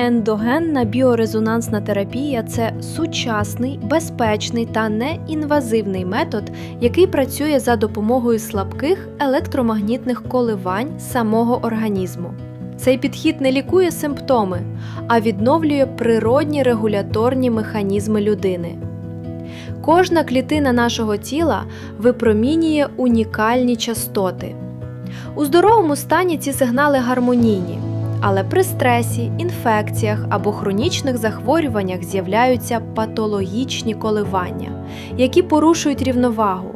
Ендогенна біорезонансна терапія це сучасний, безпечний та неінвазивний метод, який працює за допомогою слабких електромагнітних коливань самого організму. Цей підхід не лікує симптоми, а відновлює природні регуляторні механізми людини. Кожна клітина нашого тіла випромінює унікальні частоти. У здоровому стані ці сигнали гармонійні, але при стресі, інфекціях або хронічних захворюваннях з'являються патологічні коливання, які порушують рівновагу.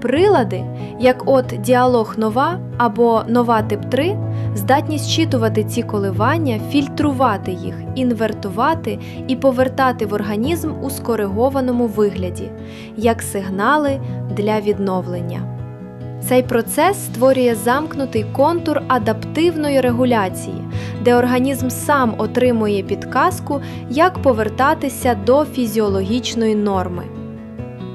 Прилади, як от діалог нова або нова тип 3, здатні зчитувати ці коливання, фільтрувати їх, інвертувати і повертати в організм у скоригованому вигляді, як сигнали для відновлення. Цей процес створює замкнутий контур адаптивної регуляції, де організм сам отримує підказку, як повертатися до фізіологічної норми.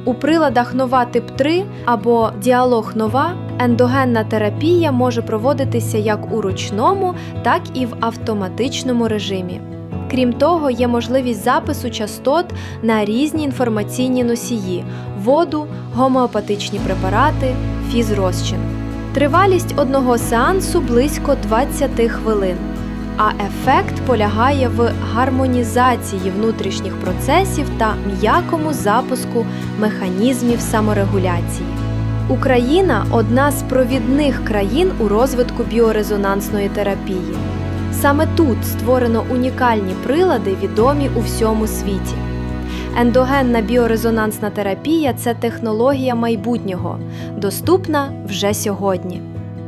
У приладах нова тип 3 або діалог нова ендогенна терапія може проводитися як у ручному, так і в автоматичному режимі. Крім того, є можливість запису частот на різні інформаційні носії воду, гомеопатичні препарати, фізрозчин. Тривалість одного сеансу близько 20 хвилин, а ефект полягає в гармонізації внутрішніх процесів та м'якому запуску механізмів саморегуляції. Україна одна з провідних країн у розвитку біорезонансної терапії. Саме тут створено унікальні прилади, відомі у всьому світі. Ендогенна біорезонансна терапія це технологія майбутнього, доступна вже сьогодні.